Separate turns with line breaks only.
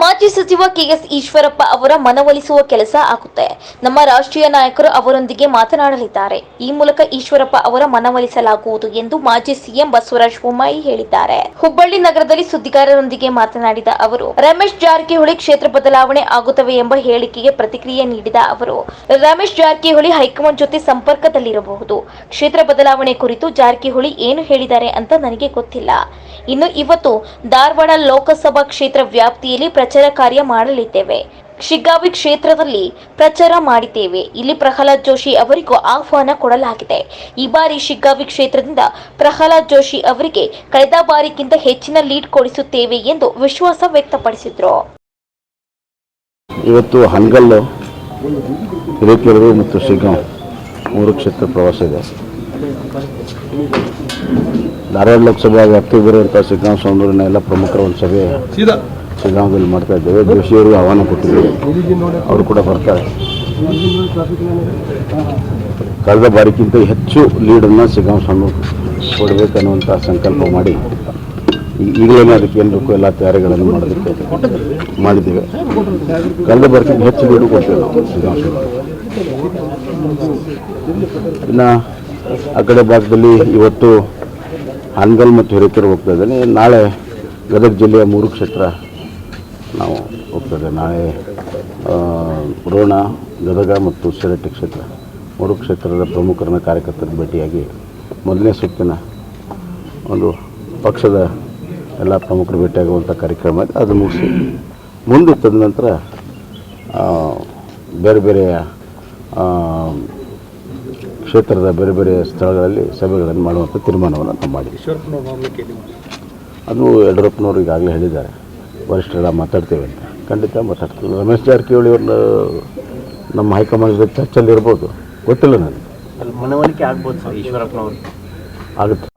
ಮಾಜಿ ಸಚಿವ ಕೆಎಸ್ ಈಶ್ವರಪ್ಪ ಅವರ ಮನವೊಲಿಸುವ ಕೆಲಸ ಆಗುತ್ತೆ. ನಮ್ಮ ರಾಷ್ಟ್ರೀಯ ನಾಯಕರು ಅವರೊಂದಿಗೆ ಮಾತನಾಡಲಿದ್ದಾರೆ. ಈ ಮೂಲಕ ಈಶ್ವರಪ್ಪ ಅವರ ಮನವೊಲಿಸಲಾಗುವುದು ಎಂದು ಮಾಜಿ ಸಿಎಂ ಬಸವರಾಜ ಬೊಮ್ಮಾಯಿ ಹೇಳಿದ್ದಾರೆ. ಹುಬ್ಬಳ್ಳಿ ನಗರದಲ್ಲಿ ಸುದ್ದಿಗಾರರೊಂದಿಗೆ ಮಾತನಾಡಿದ ಅವರು, ರಮೇಶ್ ಜಾರಕಿಹೊಳಿ ಕ್ಷೇತ್ರ ಬದಲಾವಣೆ ಆಗುತ್ತವೆ ಎಂಬ ಹೇಳಿಕೆಗೆ ಪ್ರತಿಕ್ರಿಯೆ ನೀಡಿದ ಅವರು, ರಮೇಶ್ ಜಾರಕಿಹೊಳಿ ಹೈಕಮಾಂಡ್ ಜೊತೆ ಸಂಪರ್ಕದಲ್ಲಿರಬಹುದು. ಕ್ಷೇತ್ರ ಬದಲಾವಣೆ ಕುರಿತು ಜಾರಕಿಹೊಳಿ ಏನು ಹೇಳಿದ್ದಾರೆ ಅಂತ ನನಗೆ ಗೊತ್ತಿಲ್ಲ. ಇನ್ನು ಇವತ್ತು ಧಾರವಾಡ ಲೋಕಸಭಾ ಕ್ಷೇತ್ರ ವ್ಯಾಪ್ತಿಯಲ್ಲಿ ಪ್ರಚಾರ ಕಾರ್ಯ ಮಾಡಲಿದ್ದೇವೆ. ಶಿಗ್ಗಾವಿ ಕ್ಷೇತ್ರದಲ್ಲಿ ಪ್ರಚಾರ ಮಾಡಿದ್ದೇವೆ. ಇಲ್ಲಿ ಪ್ರಹ್ಲಾದ್ ಜೋಶಿ ಅವರಿಗೂ ಆಹ್ವಾನ ಕೊಡಲಾಗಿದೆ. ಈ ಬಾರಿ ಶಿಗ್ಗಾವಿ ಕ್ಷೇತ್ರದಿಂದ ಪ್ರಹ್ಲಾದ್ ಜೋಶಿ ಅವರಿಗೆ ಕಳೆದ ಬಾರಿಗಿಂತ ಹೆಚ್ಚಿನ ಲೀಡ್ ಕೊಡಿಸುತ್ತೇವೆ ಎಂದು ವಿಶ್ವಾಸ ವ್ಯಕ್ತಪಡಿಸಿದರು.
ಇವತ್ತು ಹಂಗಲ್ಲು ಹಿರೇಕೆರೂರು ಮತ್ತು ಶಿಗ್ಗಾಂವ್ ಮೂರು ಕ್ಷೇತ್ರ ಪ್ರವಾಸ ಇದೆ. ಧಾರವಾಡ ಲೋಕಸಭಾ ವ್ಯಾಪ್ತಿಗೆ ಬರುವಂಥ ಶಿಗ್ಗಾಂವ್ ಸೌಂದರ್ಯನ ಎಲ್ಲ ಪ್ರಮುಖರ ಒಂದು ಸಭೆ ಶಿಗ್ಗಾಂವದಲ್ಲಿ ಮಾಡ್ತಾ ಇದ್ದೇವೆ. ಜೋಶಿಯವರಿಗೆ ಆಹ್ವಾನ ಕೊಟ್ಟಿದ್ದೇವೆ ಅವರು ಕೂಡ ಬರ್ತಾರೆ. ಕಳೆದ ಬಾರಿಗಿಂತ ಹೆಚ್ಚು ಲೀಡನ್ನು ಸಿಗಾಂ ಸ್ವಾಮಿ ಕೊಡಬೇಕನ್ನುವಂಥ ಸಂಕಲ್ಪ ಮಾಡಿ ಈಗಲೇ ಅದಕ್ಕೆ ಏನು ಬೇಕು ಎಲ್ಲ ತಯಾರಿಗಳನ್ನು ಮಾಡೋದಕ್ಕೆ ಮಾಡಿದ್ದೇವೆ. ಕಳೆದ ಬಾರಿಗಿಂತ ಹೆಚ್ಚು ಲೀಡು ಕೊಡ್ತೇವೆ ನಾವು ಶಿಗ್ಗಾಂವ್ ಇನ್ನು ಆ ಕಡೆ ಭಾಗದಲ್ಲಿ ಇವತ್ತು ಹಾನಗಲ್ ಮತ್ತು ಹಿರೇಕೆರೆ ಹೋಗ್ತಾ ಇದ್ದೇನೆ. ನಾಳೆ ಗದಗ ಜಿಲ್ಲೆಯ ಮೂರು ಕ್ಷೇತ್ರ ನಾವು ಹೋಗ್ತದೆ ನಾಳೆ ರೋಣ ಗದಗ ಮತ್ತು ಶಿರಟ್ಟಿ ಕ್ಷೇತ್ರ. ಮೂರು ಕ್ಷೇತ್ರದ ಪ್ರಮುಖರನ್ನ ಕಾರ್ಯಕರ್ತರಿಗೆ ಭೇಟಿಯಾಗಿ ಮೊದಲನೇ ಸುತ್ತಿನ ಒಂದು ಪಕ್ಷದ ಎಲ್ಲ ಪ್ರಮುಖರು ಭೇಟಿಯಾಗುವಂಥ ಕಾರ್ಯಕ್ರಮ ಇದೆ. ಅದು ಮುಗಿಸಿ ಮುಂದೆ ತದನಂತರ ನಂತರ ಬೇರೆ ಬೇರೆ ಕ್ಷೇತ್ರದ ಬೇರೆ ಬೇರೆ ಸ್ಥಳಗಳಲ್ಲಿ ಸಭೆಗಳನ್ನು ಮಾಡುವಂಥ ತೀರ್ಮಾನವನ್ನು ನಾವು ಮಾಡಿದ್ದೀವಿ. ಅದು ಯಡಿಯೂರಪ್ಪನವರು ಈಗಾಗಲೇ ಹೇಳಿದ್ದಾರೆ. ವರಿಷ್ಠರೆಲ್ಲ ಮಾತಾಡ್ತೇವೆ ಅಂತ. ಖಂಡಿತ ಮಾತಾಡ್ತೀವಿ. ರಮೇಶ್ ಜಾರಕಿಹೊಳಿ ಅವ್ರನ್ನ ನಮ್ಮ ಹೈಕಮಾಂಡ್ ಜೊತೆ ಇರ್ಬೋದು. ಗೊತ್ತಿಲ್ಲ ನನಗೆ.
ಮನವರಿಕೆ ಆಗ್ಬೋದು ಸರ್ ಈಶ್ವರಪ್ಪನವ್ರು
ಆಗುತ್ತೆ.